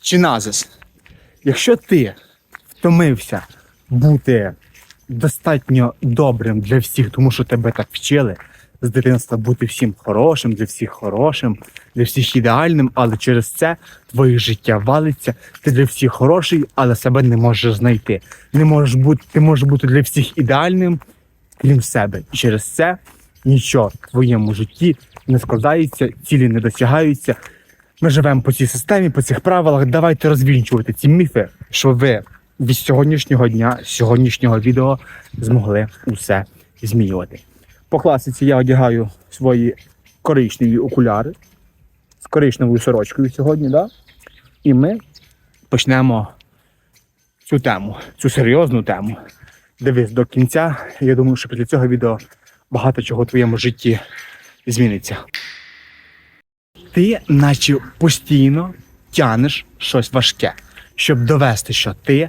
чи назис. Якщо ти втомився бути достатньо добрим для всіх, тому що тебе так вчили з дитинства бути всім хорошим, для всіх хорошим, для всіх ідеальним, але через це твоє життя валиться. Ти для всіх хороший, але себе не можеш знайти. Не можеш бути, ти можеш бути для всіх ідеальним, крім себе. І через це нічого в твоєму житті не складається, цілі не досягаються. Ми живемо по цій системі, по цих правилах. Давайте розвінчувати ці міфи, що ви від сьогоднішнього дня, з сьогоднішнього відео змогли усе змінювати. По класиці я одягаю свої коричневі окуляри з коричневою сорочкою сьогодні, да? і ми почнемо цю тему, цю серйозну тему. Дивись до кінця. Я думаю, що після цього відео багато чого в твоєму житті зміниться. Ти, наче постійно тянеш щось важке, щоб довести, що ти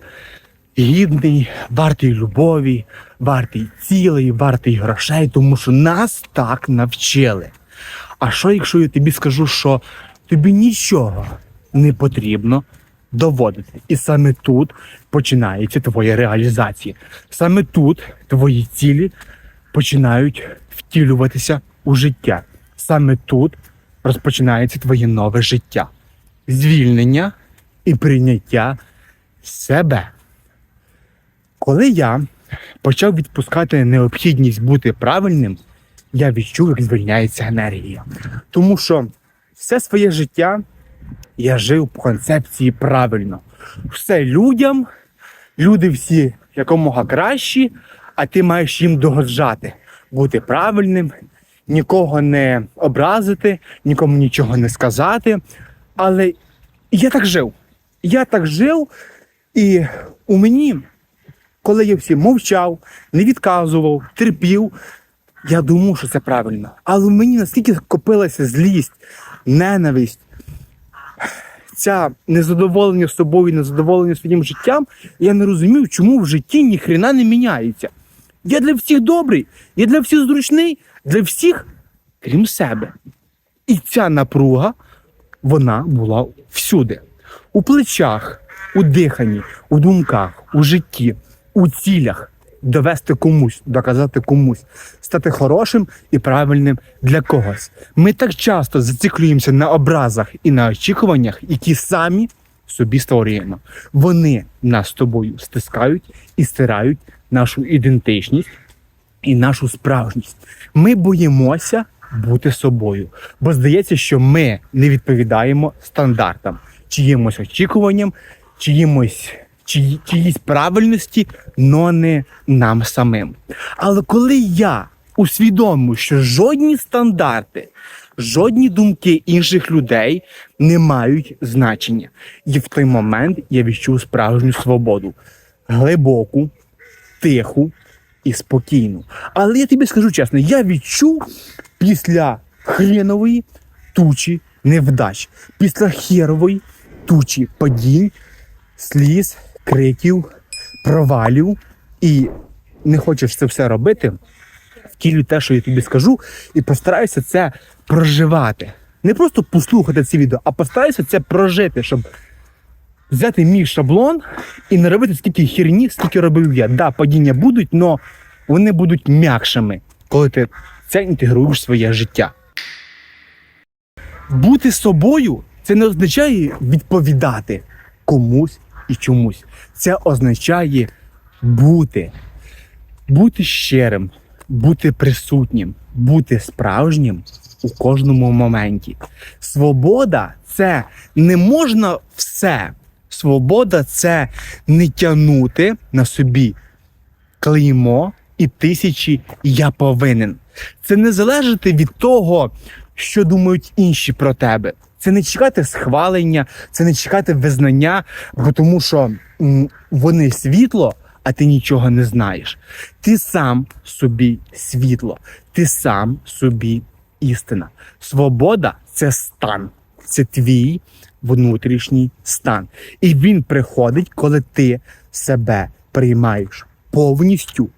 гідний, вартий любові, вартий цілий, вартий грошей, тому що нас так навчили. А що, якщо я тобі скажу, що тобі нічого не потрібно доводити? І саме тут починається твоя реалізація. Саме тут твої цілі починають втілюватися у життя. Саме тут розпочинається твоє нове життя. Звільнення і прийняття себе. Коли я почав відпускати необхідність бути правильним, я відчув, як звільняється енергія. Тому що все своє життя я жив по концепції правильно. Все людям, люди всі якомога кращі, а ти маєш їм догоджати, бути правильним, нікого не образити, нікому нічого не сказати. Але я так жив. Я так жив, і у мені, коли я всім мовчав, не відказував, терпів, я думав, що це правильно. Але в мені наскільки копилася злість, ненависть, ця незадоволення собою, незадоволення своїм життям, я не розумів, чому в житті ніхрена не міняється. Я для всіх добрий, я для всіх зручний, для всіх, крім себе. І ця напруга, вона була всюди. У плечах, у диханні, у думках, у житті, у цілях. Довести комусь, доказати комусь, стати хорошим і правильним для когось. Ми так часто зациклюємося на образах і на очікуваннях, які самі собі створюємо. Вони нас з тобою стискають і стирають нашу ідентичність і нашу справжність. Ми боїмося бути собою, бо здається, що ми не відповідаємо стандартам, чиїмось очікуванням, чиїмось чиї- чиїсь правильності, но не нам самим. Але коли я усвідомив, що жодні стандарти, жодні думки інших людей не мають значення, і в той момент я відчув справжню свободу, глибоку, тиху і спокійну. Але я тобі скажу чесно, я відчув після хренової тучі невдач, після херової тучі падінь, сліз, криків, провалів, і не хочеш це все робити, втілюй те, що я тобі скажу, і постараюся це проживати. Не просто послухати це відео, а постараюся це прожити, щоб взяти мій шаблон і не робити скільки херні, скільки робив я. Да, падіння будуть, але вони будуть м'якшими, коли ти це інтегруєш в своє життя. Бути собою це не означає відповідати комусь і чомусь. Це означає бути, бути щирим, бути присутнім, бути справжнім у кожному моменті. Свобода це не можна все. Свобода це не тягнути на собі клеймо і тисячі я повинен. Це не залежати від того, що думають інші про тебе. Це не чекати схвалення, це не чекати визнання, бо тому що вони світло, а ти нічого не знаєш. Ти сам собі світло, ти сам собі істина. Свобода це стан, це твій внутрішній стан. І він приходить, коли ти себе приймаєш повністю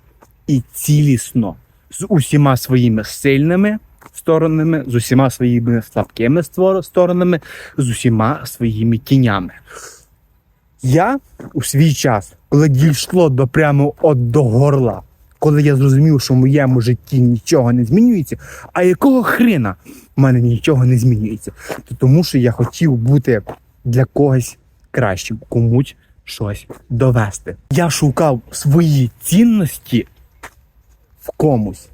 і цілісно з усіма своїми сильними сторонами, з усіма своїми слабкими сторонами, з усіма своїми тінями. Я у свій час, коли дійшло до прямо от до горла, коли я зрозумів, що в моєму житті нічого не змінюється, а якого хрена в мене нічого не змінюється, то тому що я хотів бути для когось кращим, комусь щось довести. Я шукав свої цінності в комусь,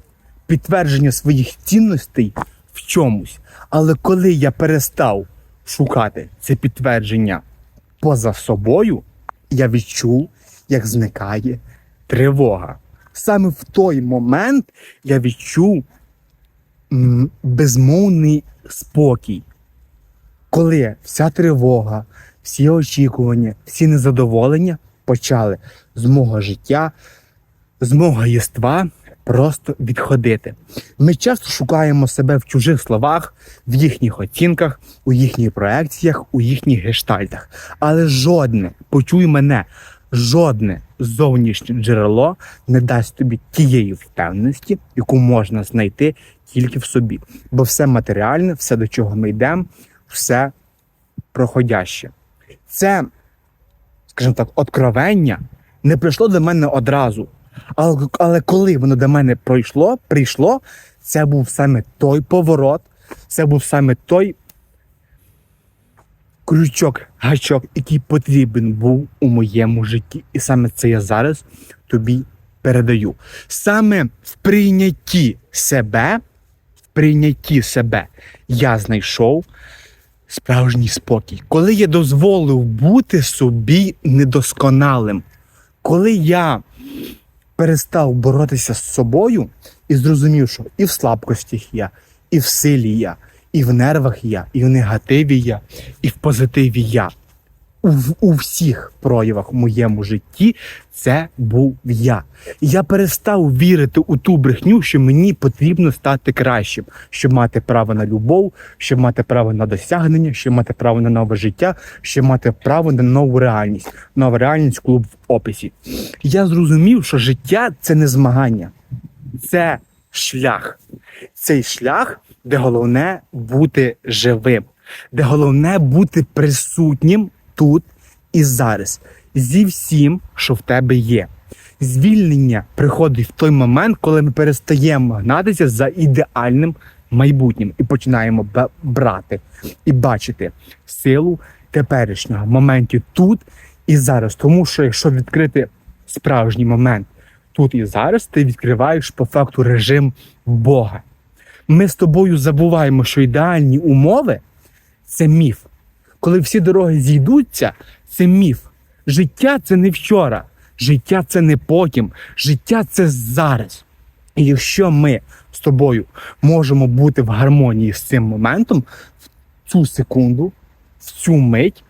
підтвердження своїх цінностей в чомусь. Але коли я перестав шукати це підтвердження поза собою, я відчув, як зникає тривога. Саме в той момент я відчув безмовний спокій, коли вся тривога, всі очікування, всі незадоволення почали з мого життя, з мого єства просто відходити. Ми часто шукаємо себе в чужих словах, в їхніх оцінках, у їхніх проекціях, у їхніх гештальтах. Але жодне, почуй мене, жодне зовнішнє джерело не дасть тобі тієї впевненості, яку можна знайти тільки в собі. Бо все матеріальне, все до чого ми йдемо, все проходяще. Це, скажімо так, откровення не прийшло до мене одразу. Але, але коли воно до мене пройшло, прийшло, це був саме той поворот, це був саме той крючок, гачок, який потрібен був у моєму житті. І саме це я зараз тобі передаю. Саме в прийнятті себе, в прийнятті себе я знайшов справжній спокій. Коли я дозволив бути собі недосконалим, коли я перестав боротися з собою і зрозумів, що і в слабкостях я, і в силі я, і в нервах я, і в негативі я, і в позитиві я. У, у всіх проявах в моєму житті це був я. Я перестав вірити у ту брехню, що мені потрібно стати кращим, щоб мати право на любов, щоб мати право на досягнення, щоб мати право на нове життя, щоб мати право на нову реальність. Нова реальність клуб в описі. Я зрозумів, що життя це не змагання, це шлях. Цей шлях, де головне бути живим, де головне бути присутнім тут і зараз зі всім, що в тебе є. Звільнення приходить в той момент, коли ми перестаємо гнатися за ідеальним майбутнім і починаємо брати і бачити силу теперішнього моментів тут і зараз. Тому що якщо відкрити справжній момент тут і зараз, ти відкриваєш по факту режим Бога. Ми з тобою забуваємо, що ідеальні умови це міф. Коли всі дороги зійдуться, це міф. Життя це не вчора, життя це не потім, життя це зараз. І якщо ми з тобою можемо бути в гармонії з цим моментом, в цю секунду, в цю мить,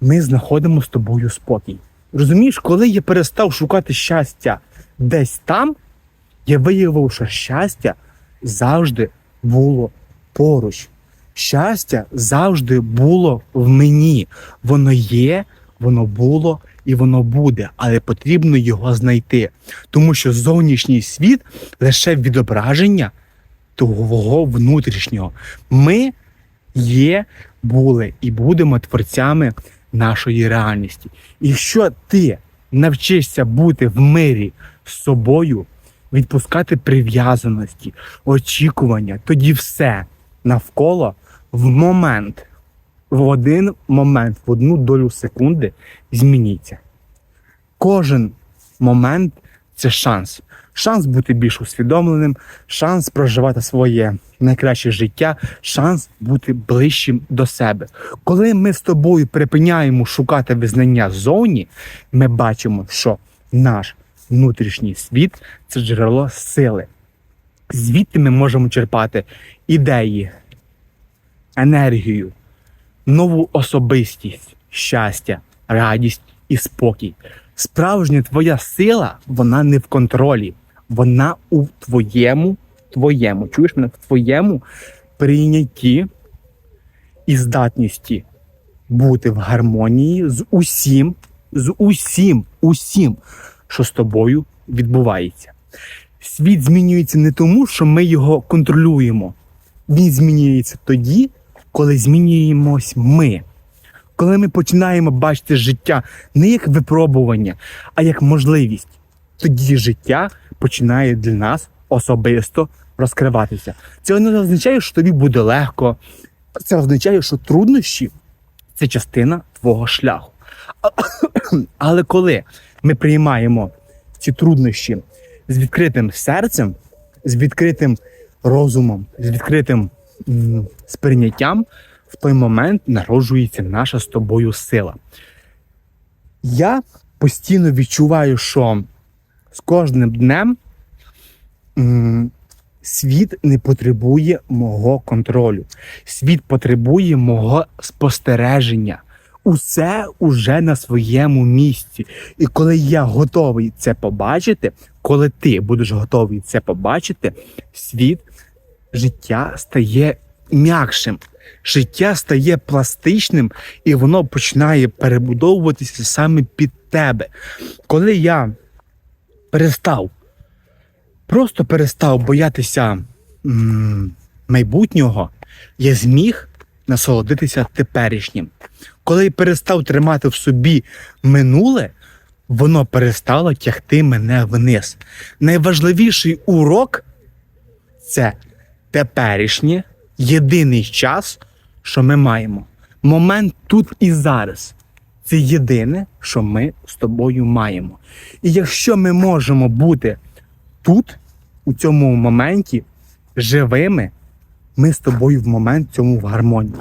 ми знаходимо з тобою спокій. Розумієш, коли я перестав шукати щастя десь там, я виявив, що щастя завжди було поруч. Щастя завжди було в мені. Воно є, воно було і воно буде, але потрібно його знайти. Тому що зовнішній світ лише відображення того внутрішнього. Ми є, були і будемо творцями нашої реальності. Якщо ти навчишся бути в мирі з собою, відпускати прив'язаності, очікування, тоді все навколо в момент, в один момент, в одну долю секунди зміниться. Кожен момент це шанс. Шанс бути більш усвідомленим, шанс проживати своє найкраще життя, шанс бути ближчим до себе. Коли ми з тобою припиняємо шукати визнання ззовні, ми бачимо, що наш внутрішній світ це джерело сили. Звідти ми можемо черпати ідеї, енергію, нову особистість, щастя, радість і спокій. Справжня твоя сила, вона не в контролі, вона у твоєму, твоєму, чуєш мене, в твоєму прийнятті і здатності бути в гармонії з усім, з усім, усім, що з тобою відбувається. Світ змінюється не тому, що ми його контролюємо, він змінюється тоді, коли змінюємось ми. Коли ми починаємо бачити життя не як випробування, а як можливість, тоді життя починає для нас особисто розкриватися. Це не означає, що тобі буде легко. Це означає, що труднощі це частина твого шляху. Але коли ми приймаємо ці труднощі з відкритим серцем, з відкритим розумом, з відкритим м, сприйняттям, в той момент народжується наша з тобою сила. Я постійно відчуваю, що з кожним днем світ не потребує мого контролю. Світ потребує мого спостереження. Усе уже на своєму місці. І коли я готовий це побачити, коли ти будеш готовий це побачити, світ, життя стає м'якшим, життя стає пластичним, і воно починає перебудовуватися саме під тебе. Коли я перестав, просто перестав боятися м, майбутнього, я зміг насолодитися теперішнім. Коли я перестав тримати в собі минуле, воно перестало тягти мене вниз. Найважливіший урок це теперішнє, єдиний час, що ми маємо. Момент тут і зараз. Це єдине, що ми з тобою маємо. І якщо ми можемо бути тут, у цьому моменті, живими, ми з тобою в момент цьому в гармонії.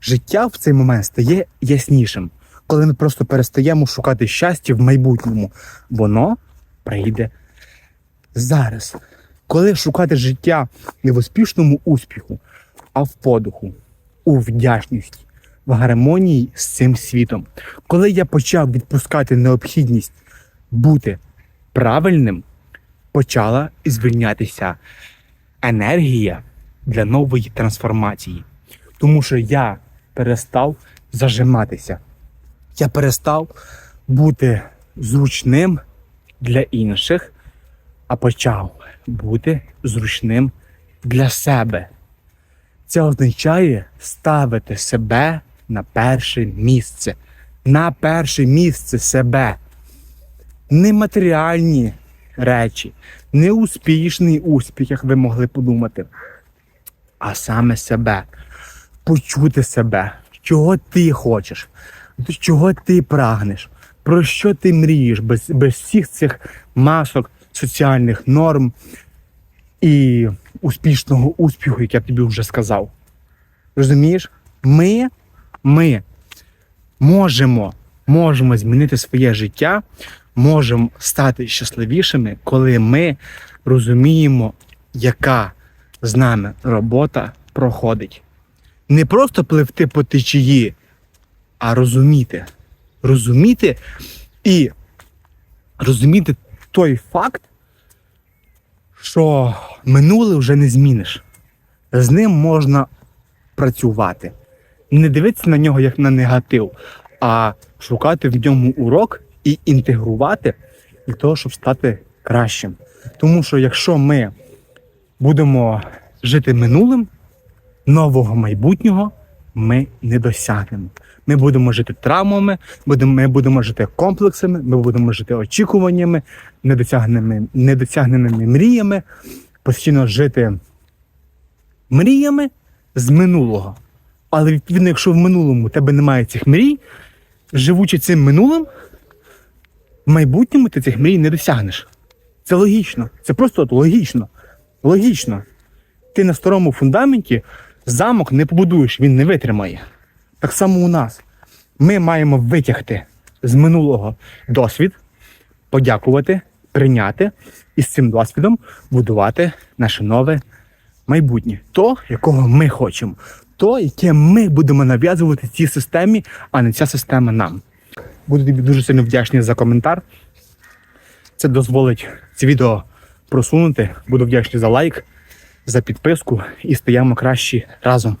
Життя в цей момент стає яснішим, коли ми просто перестаємо шукати щастя в майбутньому. Воно прийде зараз. Коли шукати життя не в успішному успіху, а в подуху, у вдячності, в гармонії з цим світом. Коли я почав відпускати необхідність бути правильним, почала звільнятися енергія для нової трансформації. Тому що я перестав зажиматися. Я перестав бути зручним для інших, а почав бути зручним для себе. Це означає ставити себе на перше місце. На перше місце себе. Не матеріальні речі, не успішний успіх, як ви могли подумати, а саме себе. Почути себе, чого ти хочеш, чого ти прагнеш, про що ти мрієш без, без всіх цих масок соціальних норм і успішного успіху, як я тобі вже сказав. Розумієш? Ми, ми можемо, можемо змінити своє життя, можемо стати щасливішими, коли ми розуміємо, яка з нами робота проходить. Не просто пливти по течії, а розуміти. Розуміти і розуміти той факт, що минуле вже не зміниш. З ним можна працювати. Не дивитися на нього як на негатив, а шукати в ньому урок і інтегрувати для того, щоб стати кращим. Тому що якщо ми будемо жити минулим, нового майбутнього ми не досягнемо. Ми будемо жити травмами, ми будемо жити комплексами, ми будемо жити очікуваннями, недосягненими, недосягненими мріями, постійно жити мріями з минулого. Але відповідно, якщо в минулому у тебе немає цих мрій, живучи цим минулим, в майбутньому ти цих мрій не досягнеш. Це логічно. Це просто от логічно. Логічно. Ти на старому фундаменті замок не побудуєш, він не витримає. Так само у нас. Ми маємо витягти з минулого досвід, подякувати, прийняти і з цим досвідом будувати наше нове майбутнє. То, якого ми хочемо, то, яке ми будемо нав'язувати цій системі, а не ця система нам. Буду тобі дуже сильно вдячний за коментар. Це дозволить це відео просунути. Буду вдячний за лайк, за підписку і стаємо кращі разом.